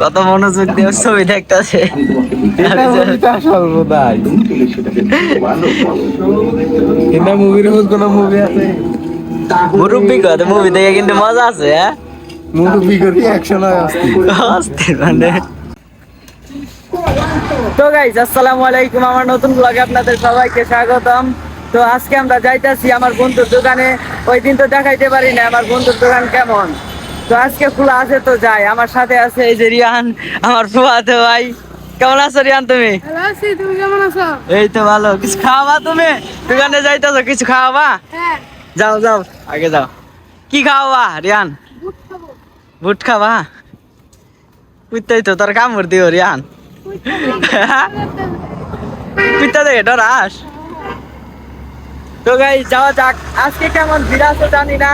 কত মনোযোগ দিয়ে ছবি দেখতেছে। এটা মুভির মধ্যে কোনো মুভি আছে? মুরব্বী কত মুভি দেখে কিন্তু মজা আছে হ্যাঁ? মুভি করি অ্যাকশন হয় অস্থির। অস্থির মানে। তো গাইজ আসসালামু আলাইকুম। আমার নতুন ব্লগে আপনাদের সবাইকে স্বাগতম। তো আজকে আমরা যাইতাছি আমার বন্ধুর দোকানে। ওই দিন তো দেখাইতে পারি না আমার বন্ধুর দোকান কেমন? তো আজকে খোলা আছে তো যাই। আমার সাথে আছে এই যে রিয়ান আমার ফুয়াতে ভাই। কেমন আছো রিয়ান তুমি? তুমি কেমন আছো? এই তো ভালো। কিছু খাওয়াবা তুমি? দোকানে যাইতেছো কিছু খাওয়াবা? হ্যাঁ। যাও যাও আগে যাও। কি খাওয়াবা রিয়ান? বুট খাবা। বুঝতেই তো তোর কামড় দিও রিয়ান। পিতা দেখে ডরাস তো গাই যাওয়া যাক। আজকে কেমন ভিড় আছে জানি না।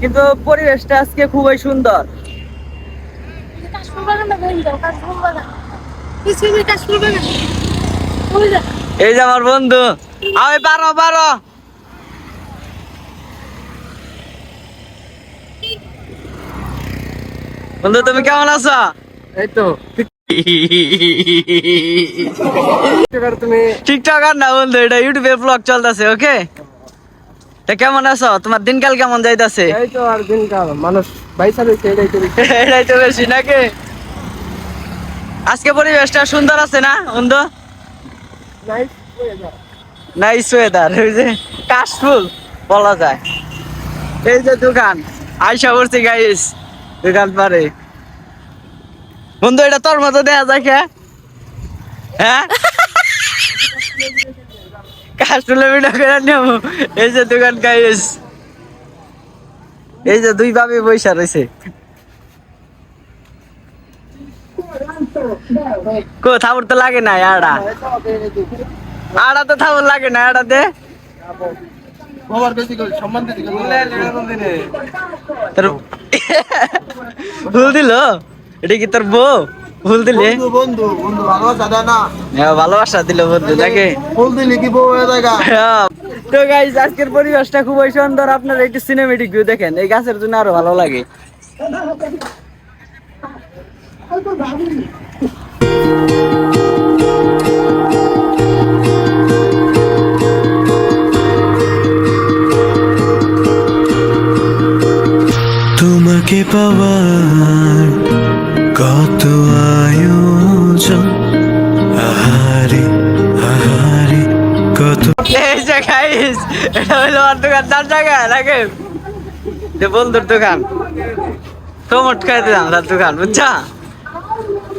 কিন্তু পরিবেশটা আজকে খুবই সুন্দর। এই যে আমার বন্ধু আমি পারো পারো। বন্ধু তুমি কেমন আছো? এই তো এবার তুমি। টিকটক আর না বন্ধু এটা ইউটিউবে ব্লগ চলতেছে ওকে তা কেমন আছো? তোমার দিনকাল কেমন যাইতাছে? এই তো আর দিন কাল মানুষ বাইসা রয়েছে এটাই তো। এটাই তো বেশি নাকি? আজকে পরিবেশটা সুন্দর আছে না weather. নাইস ওয়েদার ওই যে কাশফুল বলা যায়। এই যে দোকান আইসা পড়ছি গাইস দোকান পারে বন্ধু এটা তোর মতো দেয়া যায় হ্যাঁ? কাশফুলের ভিডিও করে নেব এই যে দোকান গাইস। এই যে দুই ভাবে বৈশা রয়েছে কো, থাবর তো লাগে না আড়া। আড়া তো থাবর লাগে না আড়া দে। তোর ভুল দিল? এটা কি তোর বউ? ভুল দিলে? বন্ধু বন্ধু ভালোবাসা দেয় না। হ্যাঁ, ভালোবাসা দিল বন্ধু তাকে ফুল দিলি কি বউ হয়ে। তো গাইস আজকের পরিবেশটা খুবই সুন্দর। আপনারা একটু সিনেমেটিক ভিউ দেখেন। এই গাছের জন্য আরও ভালো লাগে। তোমাকে পাওয়ার আমার দোকান। যে বন্ধুর দোকান। দোকান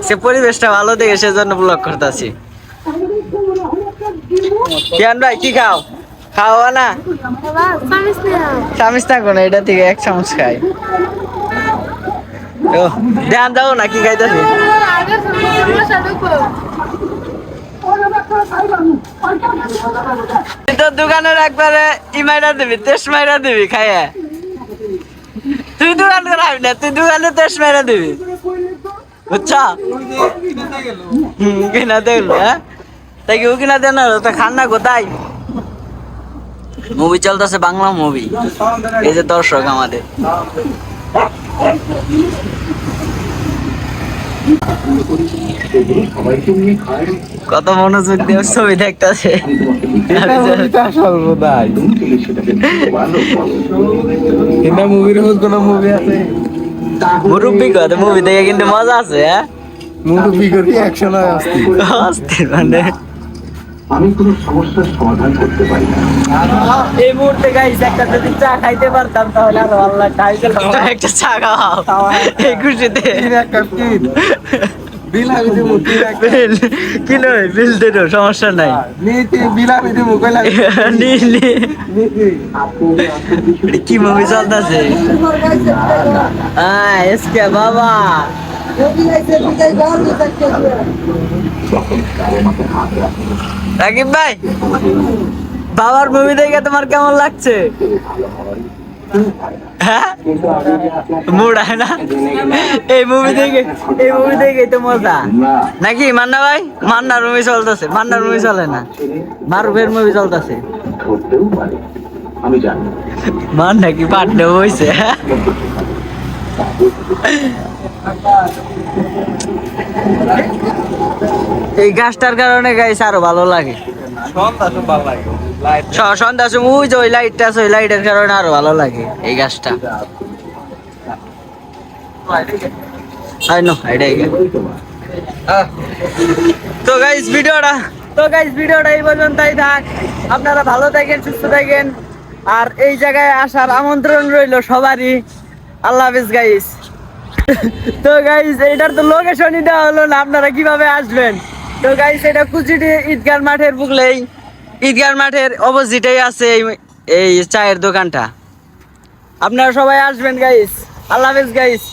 সে পরিবেশটা ভালো দেখে সেজন্য ব্লগ করতেছি। কিয়ান ভাই, কি খাও? খাওয়া না? চামিচ না, এটা থেকে এক চামচ খাই। ও ধ্যান দাও না, কি খাইতেছি আগে সমস্যা ঢুকো তুই তোর দোকানের একবারে ইমাইরা দিবি, তেস মাইরা দিবি খাইয়া। তুই দোকান করাবি না, তুই দোকানে তেস মাইরা দিবি। বুঝছা? কিনা দেখল হ্যাঁ? তাই কি ও কিনা দেন তো খান না কোথায়? মুভি চলতেছে বাংলা মুভি। এই যে দর্শক আমাদের। কত মনোযোগ দিয়ে ছবি দেখতেছে। মুভির মধ্যে কোনো মুভি আছে? মুরব্বী কত মুভি দেখে কিন্তু মজা আছে হ্যাঁ? করি অ্যাকশন হয় অস্থির। অস্থির মানে। আমি কোনো সমস্যার সমাধান করতে পারি না। এই মুহূর্তে গাইস একটা যদি চা খাইতে পারতাম তাহলে আরও ভালো লাগতো আমি একটা চা খাওয়াও এই খুশিতে। এক কাপ বিল আমি কি নয়? বিল দেবো সমস্যা নাই। বিল আমি কইলা কি মুভি চলতেছে? হ্যাঁ এসকে বাবা। রাকিব ভাই, বাবার মুভি দেখে তোমার কেমন লাগছে? হ্যাঁ? মুড হয় না? এই মুভি দেখে, এই মুভি দেখে তো মজা। নাকি মান্না ভাই? মান্নার মুভি চলতেছে, মান্নার মুভি চলে না। মারুফের মুভি চলতেছে। মান নাকি পাটনে হয়েছে এই গাছটার কারণে গাইস আরও ভালো লাগে। স- সন্ধ্যার সময় ওই যে ওই লাইটটা আছে, ওই লাইটের কারণে আরও ভালো লাগে এই গাছটা। তো গাইস তো গাইস এই পর্যন্তই থাক। আপনারা ভালো থাকেন, সুস্থ থাকেন। আর এই জায়গায় আসার আমন্ত্রণ রইল সবারই। আল্লাহ গাইস তো গাইস এটার তো লোকেশনই দেওয়া হলো না, আপনারা কীভাবে আসবেন? তো গাইস এটা কুচিটি ঈদগার মাঠের বুকলেই ঈদগার মাঠের অপোজিটেই আছে এই চায়ের দোকানটা। আপনারা সবাই আসবেন গাইস আল্লাহ হাফেজ গাইস